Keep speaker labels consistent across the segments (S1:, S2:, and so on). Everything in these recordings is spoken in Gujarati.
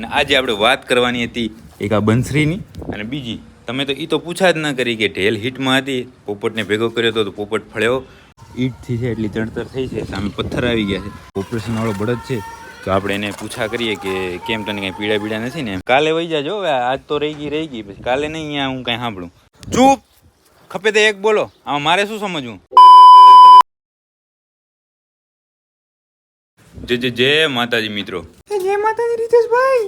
S1: અને આજે આપણે વાત કરવાની હતી એક આ બંસરીની અને બીજી, તમે તો એ તો પૂછા જ ન કરી કે ઢેલ હિટમાં હતી, પોપટને ભેગો કર્યો હતો તો પોપટ ફળ્યો. ઈટથી છે એટલી ચણતર થઈ છે, સામે પથ્થર આવી ગયા છે. ઓપરેશન વાળો બળદ છે. તો આપણે એને પૂછા કરીએ કે કેમ તને કઈ પીડા પીડા નથી ને કાલે વહી જાજો હવે, આજ તો રહી ગઈ રહી ગઈ, પછી કાલે નહીં, અહીંયા હું કઈ સાંભળું. ચૂપ! ખપે તે એક બોલો. આમાં મારે શું સમજવું? જે જે જય માતાજી મિત્રો.
S2: જય માતાજી રીતેશભાઈ.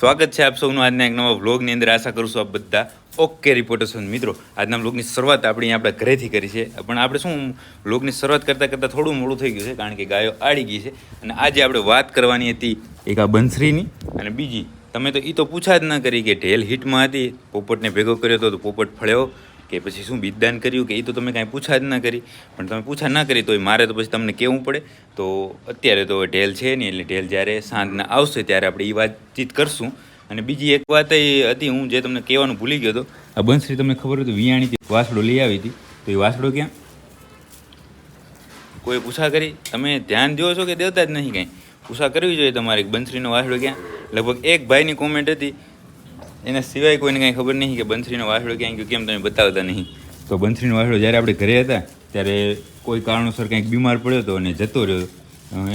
S1: સ્વાગત છે આપ સૌનું આજના એક નવા વ્લોગની અંદર. આશા કરું છું આપ બધા ઓકે રિપોર્ટર્સ મિત્રો, આજના વ્લોગની શરૂઆત આપણી આપણે ઘરેથી કરી છે. પણ આપણે શું વ્લોગની શરૂઆત કરતાં કરતાં થોડું મોડું થઈ ગયું છે, કારણ કે ગાયો આડી ગઈ છે. અને આજે આપણે વાત કરવાની હતી એક આ બંસરીની. અને બીજી, તમે તો એ તો પૂછા જ ન કરી કે ઢેલ હિટમાં હતી, પોપટને ભેગો કર્યો હતો તો પોપટ ફળ્યો. કે પછી શું બિદદાન કર્યું કે એ તો તમે કાંઈ પૂછા જ ન કરી. પણ તમે પૂછા ના કરી તો એ મારે તો પછી તમને કહેવું પડે. તો અત્યારે તો ઢેલ છે નહીં, એટલે ઢેલ જ્યારે સાંજના આવશે ત્યારે આપણે એ વાતચીત કરશું. અને બીજી એક વાત એ હતી, હું જે તમને કહેવાનું ભૂલી ગયો હતો. આ બંસરી તમને ખબર હતી વિયાણીથી વાસડો લઈ આવી હતી. તો એ વાસડો ક્યાં? કોઈ પૂછા કરી? તમે ધ્યાન દો છો કે દેવતા જ નહીં કાંઈ? પૂછા કરવી જોઈએ તમારે બંસરીનો વાસડો ક્યાં? લગભગ એક ભાઈની કોમેન્ટ હતી એના સિવાય કોઈને કાંઈ ખબર નહીં કે બંસરીનો વાસડો ક્યાંય ગયો, કેમ તમે બતાવતા નહીં. તો બંસરીનો વાસડો જ્યારે આપણે ઘરે હતા, ત્યારે કોઈ કારણોસર કંઈક બીમાર પડ્યો હતો અને જતો રહ્યો.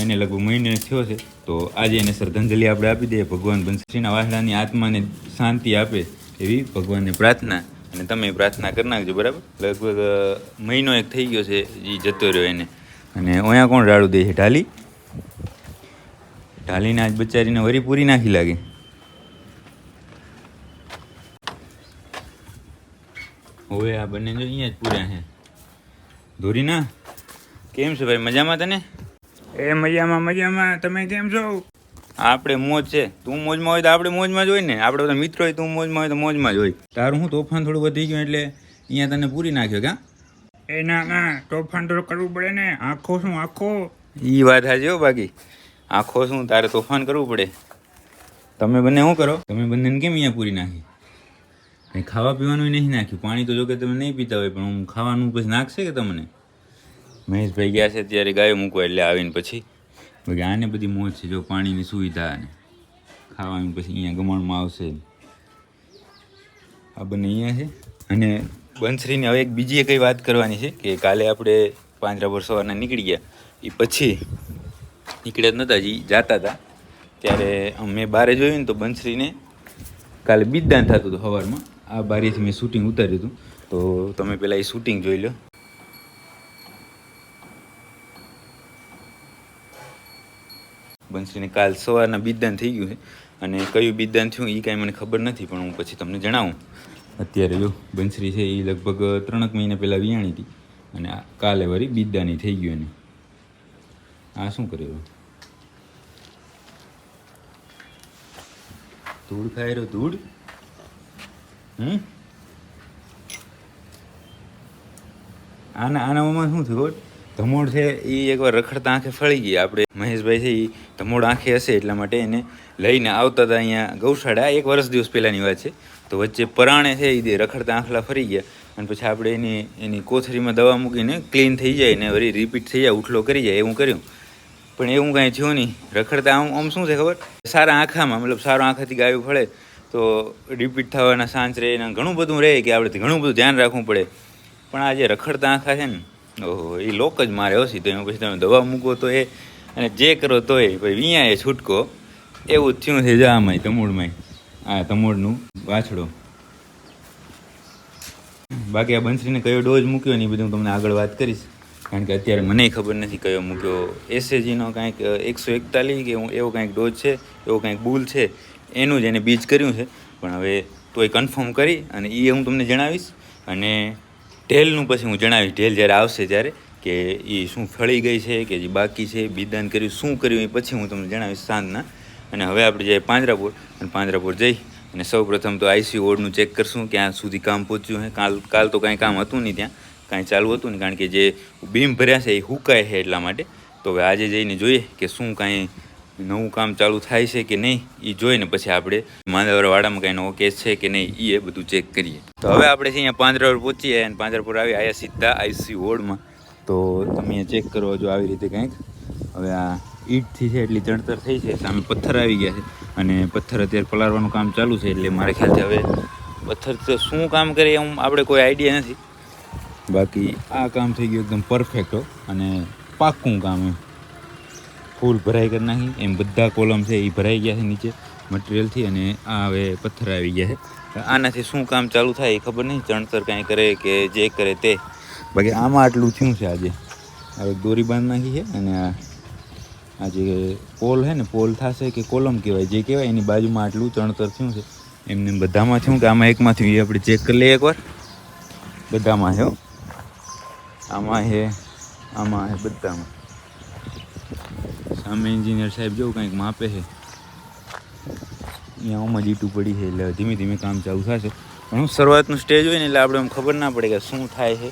S1: એને લગભગ મહિને થયો છે. તો આજે એને શ્રદ્ધાંજલિ આપણે આપી દઈએ, ભગવાન બંસરીના વાસડાની આત્માને શાંતિ આપે એવી ભગવાનને પ્રાર્થના. અને તમે પ્રાર્થના કરી નાખજો, બરાબર? લગભગ મહિનો એક થઈ ગયો છે એ જતો રહ્યો એને. અને અહીંયા કોણ રાડું દે છે? ઢાલી? ઢાલીને આજ બચારીને વરી પૂરી નાખી લાગે. હવે આ બંને જો અહીંયા જ પૂર્યા છે. ધોરીના કેમ છે ભાઈ? મજામાં તને?
S2: એ મજામાં મજામાં. તમે કેમ છો?
S1: આપણે મોજ છે. તું મોજમાં હોય તો આપણે મોજમાં જ હોય ને. આપણે બધા મિત્રો હોય તું મોજમાં હોય તો મોજમાં જ હોય. તારું હું તોફાન થોડું વધી ગયું એટલે અહીંયા તને પૂરી નાખ્યો ક્યાં
S2: એ ના ના. તોફાન તો કરવું પડે ને. આખો શું આખો?
S1: એ વાત હાજી હો બાકી. આખો શું તારે તોફાન કરવું પડે. તમે બંને શું કરો? તમે બંનેને કેમ અહીંયા પૂરી નાખી? કંઈ ખાવા પીવાનું નહીં નાખ્યું. પાણી તો જો કે તમે નહીં પીતા હોય, પણ હું ખાવાનું પછી નાખશે કે તમને? મહેશભાઈ ગયા છે ત્યારે ગાયો મૂકવા, એટલે આવીને પછી. બાકી આને બધી મોજ છે, જો પાણીની સુવિધા અને ખાવાનું પછી અહીંયા ગમણમાં આવશે. આ બંને અહીંયા છે. અને બંસરીને હવે એક બીજી કંઈ વાત કરવાની છે, કે કાલે આપણે પાંજરા પર સવારના નીકળી ગયા. એ પછી નીકળ્યા જ નહોતા જી જાતા હતા. ત્યારે મેં બારે જોયું ને તો બંસરીને કાલે બીજદાન થતું હતું સવારમાં આ બારીથી મેં શૂટિંગ ઉતાર્યું હતું. તો તમે પહેલાં એ શૂટિંગ જોઈ લો. બંસીને કાલ સવારના બીજદાન થઈ ગયું છે. અને કયું બીજદાન થયું એ કાંઈ મને ખબર નથી, પણ હું પછી તમને જણાવું. અત્યારે જો બંસરી છે એ લગભગ ત્રણેક મહિના પહેલાં વિયાણી હતી. અને કાલે વળી બીજદાની થઈ ગયું એને. આ શું કર્યું ધૂળ રહ્યો, ધૂળ? હમ? આના આનામાં શું થયું? ધમોડ છે એ એકવાર રખડતા આંખે ફળી ગઈ. આપણે મહેશભાઈ છે એ ધમોડ આંખે હશે એટલા માટે એને લઈને આવતા હતા અહીંયા ગૌશાળા, એક વર્ષ દિવસ પહેલાંની વાત છે. તો વચ્ચે પરાણે છે એ રખડતા આંખલા ફરી ગયા. અને પછી આપણે એની એની કોથળીમાં દવા મૂકીને ક્લીન થઈ જાય ને વળી રિપીટ થઈ જાય, ઉઠલો કરી જાય, એવું કર્યું. પણ એવું કાંઈ થયું નહીં. રખડતા આમ આમ શું છે ખબર? સારા આંખામાં, મતલબ સારા આંખાથી ગાયું ફળે. તો રિપીટ થવાના ચાન્સ રહે એના ઘણું બધું રહે કે આપણે ઘણું બધું ધ્યાન રાખવું પડે. પણ આ જે રખડતા આંખા છે ને, ઓહો એ લોક જ મારે ઓછી તો એમાં પછી તમે દવા મૂકો તો એ, અને જે કરો તો એ, પછી વિયા એ છૂટકો. એવું થયું છે જા આમાંય, તમોડમાંય. આ તમુડનું વાછડો. બાકી આ બંસરીને કયો ડોઝ મૂક્યો ને એ બધું હું તમને આગળ વાત કરીશ. કારણ કે અત્યારે મને ખબર નથી કયો મૂક્યો. એસએજીનો કાંઈક એકસો એકતાલીસ કે એવો કાંઈક ડોઝ છે, એવો કાંઈક બુલ છે. એનું જ, એને બીજ કર્યું છે. પણ હવે તોય કન્ફર્મ કરી અને એ હું તમને જણાવીશ. અને ઢેલનું પછી હું જણાવીશ, ઢેલ જ્યારે આવશે ત્યારે કે એ શું ફળી ગઈ છે, કે જે બાકી છે બીજદાન કર્યું, શું કર્યું, એ પછી હું તમને જણાવીશ સાંજના. અને હવે આપણે જઈએ પાંજરાપુર, અને પાંજરાપુર જઈ અને સૌ પ્રથમ તો આઈસીયુ વોર્ડનું ચેક કરશું, ક્યાં સુધી કામ પહોંચ્યું છે કાલ કાલ તો કાંઈ કામ હતું નહીં ત્યાં, કાંઈ ચાલુ હતું નહીં, કારણ કે જે બીમ ભર્યા છે એ હુકાય છે એટલા માટે. તો હવે આજે જઈને જોઈએ કે શું કાંઈ નવું કામ ચાલુ થાય છે કે નહીં એ જોઈને પછી આપણે માંદવરવાડામાં કાંઈ નવો કેસ છે કે નહીં એ બધું ચેક કરીએ. તો હવે આપણે અહીંયા પાંજરાપુર પહોંચીએ અને પાંજરાપુર આવી આયા સીધા આઈસી વોર્ડમાં. તો તમે ચેક કરો જો આવી રીતે કંઈક. હવે આ ઈંટથી છે એટલી ચણતર થઈ છે, સામે પથ્થર આવી ગયા છે. અને પથ્થર અત્યારે પલાળવાનું કામ ચાલુ છે એટલે મારે ખ્યાલથી હવે પથ્થર શું કામ કરે એમ આપણે કોઈ આઈડિયા નથી. બાકી આ કામ થઈ ગયું એકદમ પરફેક્ટ અને પાક્કું કામ એમ. ફૂલ ભરાઈ કરી નાખી. એમ બધા કોલમ છે એ ભરાઈ ગયા છે નીચે મટીરિયલથી અને આ હવે પથ્થર આવી ગયા છે. આનાથી શું કામ ચાલુ થાય એ ખબર નહીં. ચણતર કાંઈ કરે કે જે કરે તે. બાકી આમાં આટલું થયું છે આજે. હવે દોરી બાંધ નાખી છે અને આ જે પોલ છે ને પોલ થશે કે કોલમ કહેવાય, જે કહેવાય, એની બાજુમાં આટલું ચણતર થયું છે. એમને બધામાં થયું કે આમાં એકમાં થયું. એ આપણે ચેક કરી લઈએ એકવાર. બધામાં છે. આમાં છે આમાં છે બધામાં. સામે એન્જિનિયર સાહેબ જેવું કંઈક માપે છે. અહીંયા આમાં જીટું પડી છે એટલે ધીમે ધીમે કામ ચાલુ થશે. હું શરૂઆતનું સ્ટેજ હોય ને એટલે આપણે એમ ખબર ના પડે કે શું થાય છે.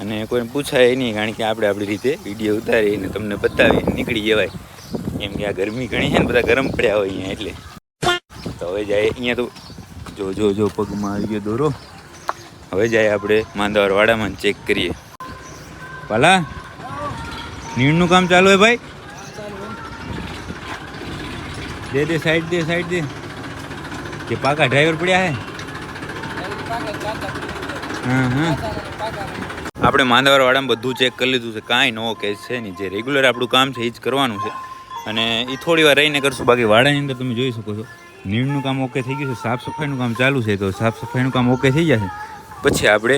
S1: અને કોઈને પૂછાય નહીં, કારણ કે આપણે આપણી રીતે વીડિયો ઉતારીને તમને બતાવી નીકળી જવાય. કેમ કે આ ગરમી ઘણી છે ને, બધા ગરમ પડ્યા હોય અહીંયા એટલે. તો હવે જાય અહીંયા તો જો જો જો, પગમાં આવી ગયો દોરો. હવે જાય આપણે માંદાવાર વાડામાં ચેક કરીએ. પાલા નીણનું કામ ચાલુ હોય ભાઈ? દે દે, સાઈડ દે સાઈડ દે. કે પાકા ડ્રાઈવર પડ્યા હે? હા હા. આપણે માંદવાર વાડામાં બધું ચેક કરી લીધું છે. કાંઈ નવો કેસ છે નહીં જે રેગ્યુલર આપણું કામ છે, એ જ કરવાનું છે. અને એ થોડી વાર રહીને કરશું. બાકી વાડાની અંદર તમે જોઈ શકો છો. નીમનું કામ ઓકે થઈ ગયું છે. સાફ સફાઈનું કામ ચાલુ છે. તો સાફ સફાઈનું કામ ઓકે થઈ જશે. પછી આપણે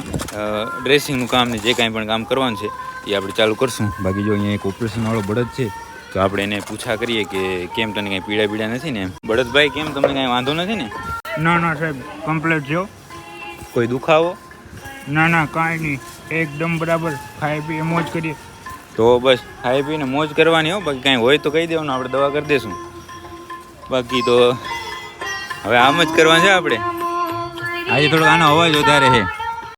S1: ડ્રેસિંગનું કામ ને જે કાંઈ પણ કામ કરવાનું છે, એ આપણે ચાલુ કરશું. બાકી જો અહીંયા એક ઓપરેશનવાળો બળદ છે તો આપણે એને પૂછા કરીએ કે કેમ તને કાંઈ પીડા પીડા નથી ને? બળદભાઈ કેમ? તમને કાંઈ વાંધો નથી ને?
S2: ના ના સાહેબ કમ્પ્લેટ જો.
S1: કોઈ દુખાવો?
S2: ના ના કાંઈ નહીં. એકદમ બરાબર. ખાઈ પી મોજ કરીએ.
S1: તો બસ ખાઈ પીને મોજ કરવાની હો. બાકી કાંઈ હોય તો કહી દેવાનું આપણે દવા કરી દઈશું બાકી તો હવે આમ જ કરવાનું છે આપણે. આજે થોડોક આનો અવાજ વધારે છે.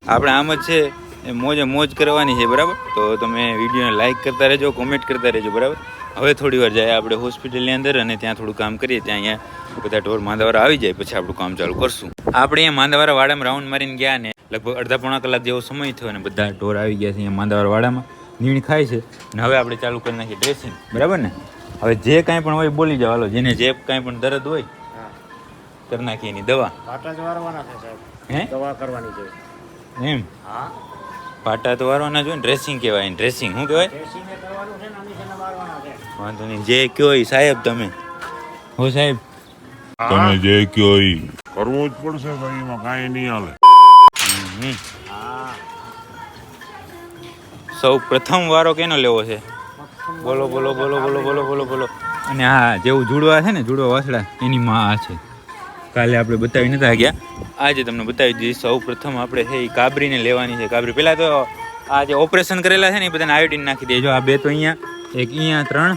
S1: આપણે આમ જ છે. એ મોજે મોજ કરવાની છે બરાબર? તો તમે વિડીયોને લાઇક કરતા રહેજો કોમેન્ટ કરતા રહેજો બરાબર? હવે થોડી વાર જાય આપણે હોસ્પિટલની અંદર અને ત્યાં થોડું કામ કરીએ ત્યાં અહીંયા બધા ઢોર માંદાવાળા આવી જાય પછી આપણું કામ ચાલુ કરશું. આપણે અહીંયા માંદાવાળા વાડામાં રાઉન્ડ મારીને ગયા ને લગભગ અડધા પોણા કલાક જેવો સમય થયો અને બધા ઢોર આવી ગયા છે અહીંયા માંદાવાળા વાડામાં. નીણ ખાય છે અને હવે આપણે ચાલુ કરી નાખીએ ડ્રેસિંગ બરાબર ને? હવે જે કાંઈ પણ હોય બોલી જાવ હાલો જેને જે કાંઈ પણ દર્દ હોય કરી નાખીએ એની દવા. હે?
S3: કરવાની છે.
S1: એમ?
S3: હા.
S1: પાટા તો વારવાના જોઈએ ડ્રેસિંગ કહેવાય ડ્રેસિંગ શું કહેવાય? વાંધો નહીં. જે કયો એ સાહેબ તમે. હો સાહેબ.
S4: તમે જે કયો એ કરવું જ પડશે ભાઈ એમાં કાંઈ નહીં હાલે.
S3: હા
S1: સૌ પ્રથમ વારો કેનો લેવો છે? બોલો બોલો બોલો બોલો બોલો બોલો બોલો. અને હા જેવું જુડવા છે ને જુડવા વાસડા એની માં આ છે. કાલે આપણે બતાવી નતા ગયા. આજે તમને બતાવી દીધી સૌ પ્રથમ આપણે છે એ કાબરીને લેવાની છે. કાબરી. પહેલાં તો આ જે ઓપરેશન કરેલા છે ને એ બધાને આયોડિન નાખી દેજો. આ બે તો અહીંયા એક અહીંયા ત્રણ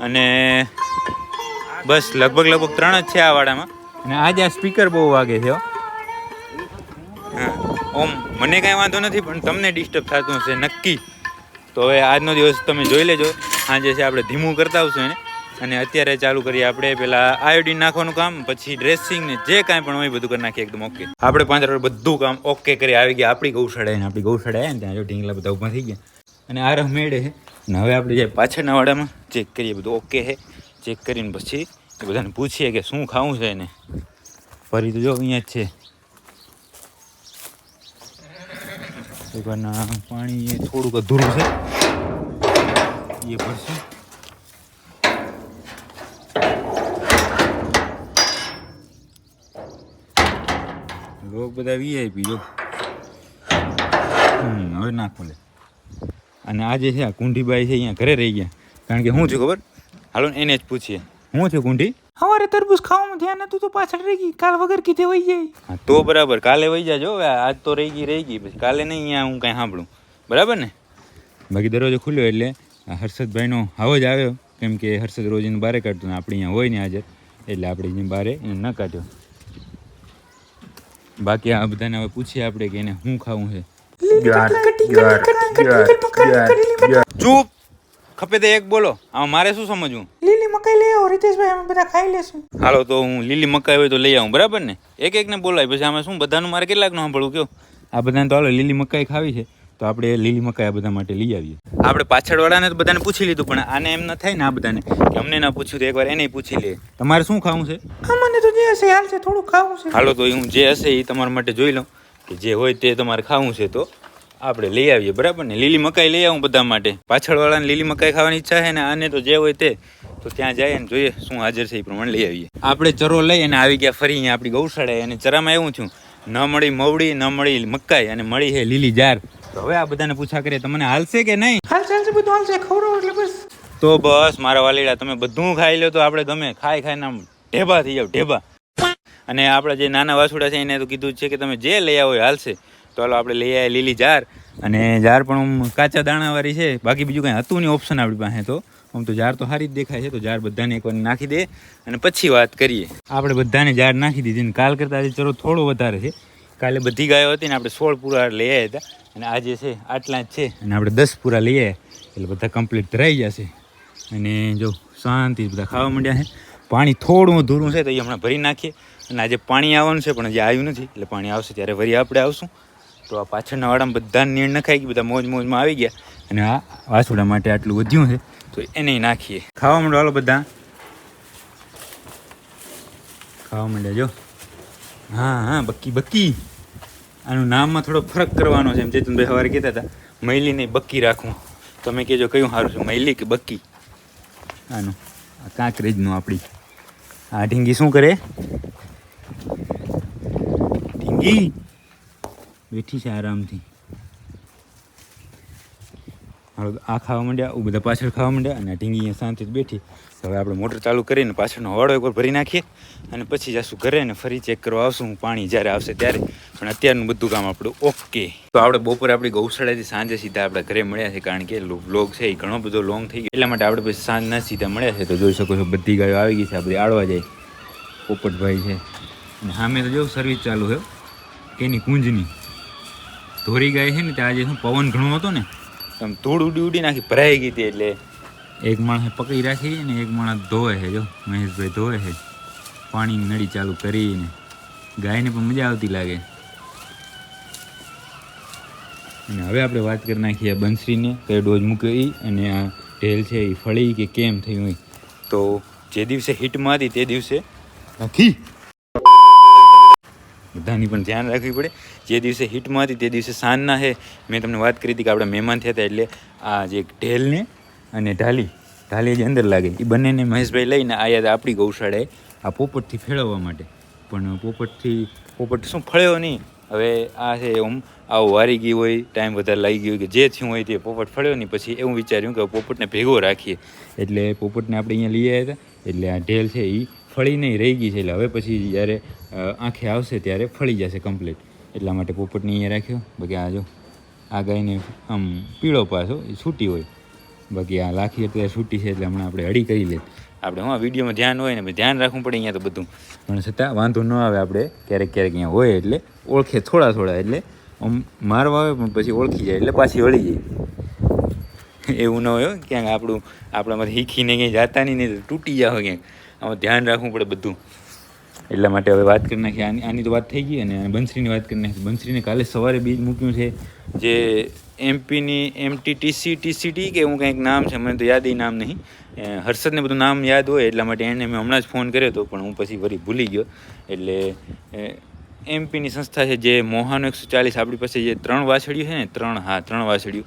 S1: અને બસ લગભગ લગભગ ત્રણ જ છે આ વાડામાં. અને આજે આ સ્પીકર બહુ વાગે છે હા. ઓમ મને કાંઈ વાંધો નથી પણ તમને ડિસ્ટર્બ થતું હશે નક્કી. તો હવે આજનો દિવસ તમે જોઈ લેજો. આજે છે આપણે ધીમું કરતા આવશું એને. અને અત્યારે ચાલુ કરીએ આપણે પેલા આયોડીન નાખવાનું કામ પછી ડ્રેસિંગ ને જે કાંઈ પણ હોય બધું કરી નાખીએ એકદમ ઓકે આપણે પાંચ રોડ બધું કામ ઓકે કરી આવી ગયા. આપણી ગૌશાળાએ ને આપણી ગૌશાળા ને ત્યાં જો ઢીંગલા બધા ઊભા થઈ ગયા. અને આ રમેડે મેળે છે. ને હવે આપણે જાય પાછળના વાડામાં. ચેક કરીએ, બધું ઓકે છે? ચેક કરીને પછી બધાને પૂછીએ કે શું ખાવું છે એને. ફરી તો જો અહીંયા જ છે. દુકાનના પાણી થોડુંક અધૂરું છે. એ ભરશું. લોક બધા વીઆઈપી જો. હવે ના ખોલે અને આજે છે આ કુંઢીબાઈ છે, અહીંયા ઘરે રહી ગયા. કારણ કે શું થયું ખબર હાલો એને જ પૂછીએ શું થયું કુંઠી
S2: અમારે તરબૂચ ખાવામાં ધ્યાન હતું તો પાછળ રહી ગઈ કાલ વગર કીધે વહી જાય
S1: તો બરાબર કાલે વહી જાજો હવે આજ તો રહી ગઈ રહી ગઈ પછી કાલે નહીં અહીંયા હું કાંઈ સાંભળું બરાબર ને બાકી દરવાજો ખુલ્યો એટલે હર્ષદભાઈનો આવો જ આવ્યો કેમ કે હર્ષદ રોજ એને બારે કાઢતું ને આપણે અહીંયા હોય ને હાજર એટલે આપણે એને બારે એને ન કાઢ્યો બાકી આ બધાને હવે પૂછીએ આપણે કે એને શું ખાવું છે ચૂપ ખપે તે એક બોલો. આમાં મારે શું સમજવું?
S2: લીલી મકાઈ લઈ આવો રીતેશભાઈ અમે બધા ખાઈ લેશું
S1: હાલો તો હું લીલી મકાઈ હોય તો લઈ આવું બરાબર ને? એક એકને બોલાય પછી આમાં શું બધાનું મારે કેટલાકનું સાંભળવું કયો? આ બધાને તો હાલો લીલી મકાઈ ખાવી છે તો આપણે લીલી મકાઈ આ બધા માટે લઈ આવીએ. આપણે પાછળવાળાને તો બધાને પૂછી લીધું પણ આને એમ ન થાય ને આ બધાને. કે અમને ના પૂછ્યું તો એકવાર એને પૂછી લે. તમારે શું ખાવું છે?
S2: મને તો જે હશે હાલ છે થોડું ખાવું છે.
S1: હાલો તો હું જે હશે એ તમારા માટે જોઈ લઉં કે જે હોય તે તમારે ખાવું છે તો આપણે લઈ આવીએ બરાબર ને? લીલી મકાઈ લઈ આવું બધા માટે. પાછળવાળાને લીલી મકાઈ ખાવાની ઈચ્છા છે ને આને તો જે હોય તે. તો ત્યાં જાય ને જોઈએ શું હાજર છે એ પ્રમાણે લઈ આવીએ. આપણે ચરો લઈ અને આવી ગયા ફરી અહીંયા આપણી ગૌશાળાએ અને ચરામાં એવું થયું ન મળી મવડી ન મળી મકાઈ અને મળી છે લીલી જાર. તો હવે આ બધાને પૂછા કરીએ તમને હાલશે કે નહીં?
S2: હાલશે બધું હાલશે. ખવડાવો એટલે બસ.
S1: તો બસ મારા વાલીડા તમે બધું ખાઈ લો તો આપણે ગમે. ખાઈ ખાઈને આમ ઢેબા થઈ જાવ ઢેબા. અને આપણા જે નાના વાસુડા છે એને તો કીધું જ છે કે તમે જે લઈ આવો હાલશે. હાલો આપણે લઈ આવ્યા લીલી જાર. અને જાર પણ આમ કાચા દાણાવાળી છે. બાકી બીજું કંઈ હતું નહીં ઓપ્શન આપણી પાસે તો. આમ તો જાર તો સારી જ દેખાય છે, તો જાર બધાને એકવાર નાખી દે અને પછી વાત કરીએ. આપણે બધાને જાર નાખી દીધી ને કાલ કરતાં આજે ચલો થોડો વધારે છે. કાલે બધી ગાયો હતી ને આપણે સોળ પૂરા લઈ આવ્યા હતા. અને આજે છે, આટલા જ છે. અને આપણે દસ પૂરા લઈ આવ્યા એટલે બધા કમ્પ્લીટ ધરાઈ જશે અને જો શાંતિ બધા ખાવા માંડ્યા છે. પાણી થોડું ધૂરું છે, તો એ હમણાં ભરી નાખીએ. અને આજે પાણી આવવાનું છે, પણ હજી આવ્યું નથી. એટલે પાણી આવશે, ત્યારે વરી આપણે આવશું. તો આ પાછળના વાળા બધા નીણ નખાઈ ગઈ બધા મોજ મોજમાં આવી ગયા. અને આ વાસુડા માટે આટલું વધ્યું છે, તો એને નાખીએ. ખાવા માંડો હાલો બધા. ખાવા માંડ્યા જો. હા હા, બક્કી બક્કી. આનું નામમાં થોડો ફરક કરવાનો છે, એમ ચેતનભાઈ સવારે કહેતા હતા મૈલી નહીં બક્કી રાખવું તમે કહેજો કયું સારું છે, મૈલી કે બક્કી? આનું, આ કાંકરેજનું આપણી. આ ઢીંગી શું કરે? ઢીંગી? બેઠી છે આરામથી. હાલો, આ ખાવા માંડ્યા હું બધા પાછળ ખાવા માંડ્યા અને ઢીંગી અહીંયા શાંતિથી બેઠી. હવે આપણે મોટર ચાલુ કરીને પાછળનો હવાડો એકવાર ભરી નાખીએ અને પછી જશું ઘરે ને ફરી ચેક કરવા આવશું પાણી જ્યારે આવશે ત્યારે. પણ અત્યારનું બધું કામ આપણું ઓકે તો આપણે બપોરે આપણી ગૌશાળાથી સાંજે સીધા આપણે ઘરે મળ્યા છે કારણ કે વ્લોગ છે, એ ઘણો બધો લોંગ થઈ ગયો. એટલા માટે આપણે પછી સાંજના સીધા મળ્યા છે. તો જોઈ શકો છો બધી ગાયો આવી ગઈ છે આપણી આડવા જાય. પોપટભાઈ છે. અને સામે તો જો સર્વિસ ચાલુ છે એની કુંજની. ધોરી ગાય છે ને ત્યાં આજે શું પવન ઘણો હતો ને? તો આમ ધૂળ ઉડી ઉડી નાખી ભરાઈ ગઈ હતી એટલે. એક માણસે પકડી રાખી અને એક માણસ ધોવે છે જો મહેશભાઈ ધોવે છે. પાણીની નળી ચાલુ કરીને. ગાયને પણ મજા આવતી લાગે. અને હવે આપણે વાત કરી નાખીએ આ બંસરીને કયો ડોઝ મૂક્યો એ અને આ ઢેલ છે એ ફળી કે કેમ થયું હોય તો જે દિવસે હિટમાં હતી તે દિવસે નથી બધાની પણ ધ્યાન રાખવી પડે. જે દિવસે હિટમાં હતી તે દિવસે સાંજના છે મેં તમને વાત કરી હતી કે આપણા મહેમાન થયા હતા એટલે આ જે ઢેલને અને ઢાલી ઢાલી જે અંદર લાગે એ બંનેને મહેશભાઈ લઈને આયા હતા આપણી ગૌશાળાએ આ પોપટથી ફેળવવા માટે. પણ પોપટથી, પોપટ શું ફળ્યો નહીં. હવે આ છે આમ આવું વારી ગઈ હોય ટાઈમ વધારે લાગી ગયો કે જે થયું હોય તે પોપટ ફળ્યો નહીં. પછી એવું વિચાર્યું કે પોપટને ભેગો રાખીએ. એટલે પોપટને આપણે અહીંયા લઈ આવ્યા હતા. એટલે આ ઢેલ છે એ ફળી નહીં રહી ગઈ છે. એટલે હવે પછી જ્યારે આંખે આવશે ત્યારે ફળી જશે કમ્પ્લીટ એટલા માટે પોપટને અહીંયા રાખ્યો. બાકી આ જો, આ ગાયને આમ પીળો પાછો, એ છૂટી હોય. બાકી આ લાખી અત્યારે છૂટી છે એટલે હમણાં આપણે હળી કરી લે આપણે હું વિડીયોમાં ધ્યાન હોય ને ધ્યાન રાખવું પડે અહીંયા તો બધું. પણ છતાં વાંધો ન આવે આપણે ક્યારેક ક્યારેક અહીંયા હોય એટલે ઓળખે થોડા થોડા એટલે આમ મારવા આવે પણ પછી ઓળખી જાય એટલે પાછી વળી જાય. એવું ન હોય ક્યાંક આપણું, આપણામાંથી શીખીને ક્યાંય જાતા નહીં તૂટી જાવ ક્યાંક. આમાં ધ્યાન રાખવું પડે બધું. એટલા માટે હવે વાત કરી નાખી આની આની તો વાત થઈ ગઈ અને બંસરીની વાત કરી નાખી બંસરીને કાલે સવારે બીજ મૂક્યું છે જે એમપીની એમટી ટીસી ટીસીટી કે એવું કંઈક નામ છે, મને તો યાદ એ નામ નહીં. હર્ષદને બધું નામ યાદ હોય એટલા માટે એને મેં હમણાં જ ફોન કર્યો હતો, પણ હું પછી ફરી ભૂલી ગયો. એટલે એમપીની સંસ્થા છે જે મોહાનો એકસો ચાલીસ, આપણી પાસે જે ત્રણ વાછડીઓ છે ને, ત્રણ, હા, ત્રણ વાછડીઓ,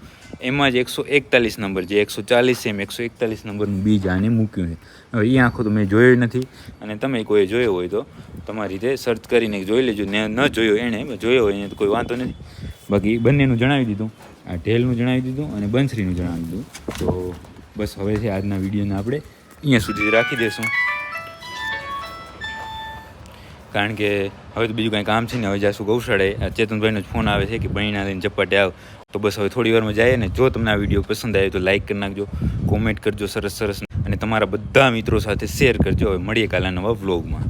S1: એમાં જ એકસો એકતાલીસ નંબર, જે એકસો ચાલીસ એમ એકસો એકતાલીસ નંબરનું બીજ આને મૂક્યું છે. હવે એ આંખો તો મેં જોયો નથી. અને તમે કોઈ જોયો હોય તો તમારી રીતે સર્ચ કરીને જોઈ લેજો. ને ન જોયો એણે જોયો હોય એને તો કોઈ વાંધો નથી. બાકી બંનેનું જણાવી દીધું. આ ઢેલનું જણાવી દીધું અને બંસરીનું જણાવી દીધું. તો બસ હવે છે આજના વિડીયોને આપણે અહીંયા સુધી રાખી દઈશું કારણ કે હવે તો બીજું કાંઈ કામ છે ને, હવે જાશું ગૌશાળાએ ચેતનભાઈનો જ ફોન આવે છે કે ભણીના લઈને ચપાટે આવ. તો બસ હવે થોડી વારમાં જઈએ ને જો તમને આ વીડિયો પસંદ આવે તો લાઇક કરી નાખજો કોમેન્ટ કરજો સરસ સરસ. અને તમારા બધા મિત્રો સાથે શેર કરજો. હવે મળીએ કાલના નવા વ્લોગમાં